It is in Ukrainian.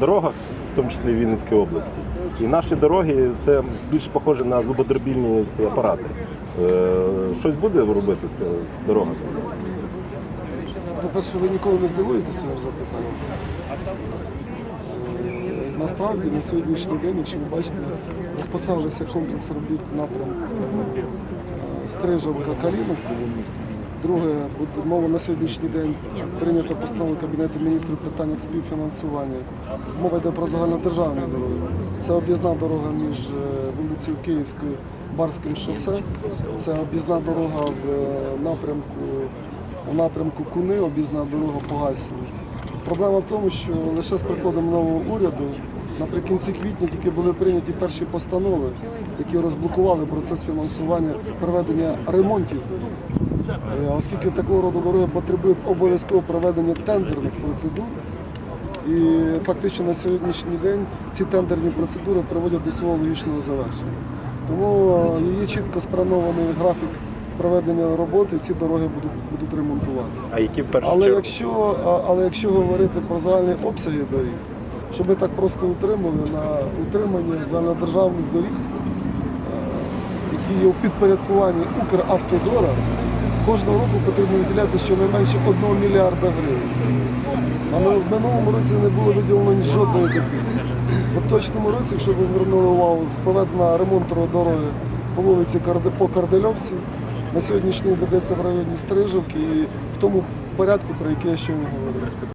дорогах, в тому числі в Вінницькій області. І наші дороги це більш похоже на зубодробільні ці апарати. Е, Щось буде робитися з дорогами? По-перше, ви ніколи не здивуєтеся запитанням. Е, Насправді на сьогоднішній день, якщо ви бачите, розписалися комплекс робіт напрямку е, Стрижовка Калінов. Друге, мова на сьогоднішній день прийнята постанова Кабінету міністрів в питаннях співфінансування. Мова йде про загальнодержавні дороги. Це об'їзна дорога між е, вулицею Київською, Барським шосе. Це об'їзна дорога в е, напрямку у напрямку Куни, об'їзна дорога по Гасіні. Проблема в тому, що лише з приходом нового уряду наприкінці квітня тільки були прийняті перші постанови, які розблокували процес фінансування проведення ремонтів. Оскільки такого роду дороги потребують обов'язково проведення тендерних процедур, і фактично на сьогоднішній день ці тендерні процедури приводять до свого логічного завершення. Тому е, є чітко спланований графік проведення роботи, ці дороги будуть, будуть ремонтувати. А які в першу Але чергу? якщо, але якщо говорити про загальні обсяги доріг, щоб ми так просто утримали на утримання загальнодержавних доріг, е, які є у підпорядкуванні Укравтодора, кожного року потрібно виділяти щонайменше 1 мільярда гривень. Але в минулому році не було виділено жодної копійки. В поточному році, якщо ви звернули увагу, проведена ремонт дороги по вулиці по Кардельовці. На сьогоднішній ведеться в районі Стрижівки і в тому порядку, про який я щойно говорив.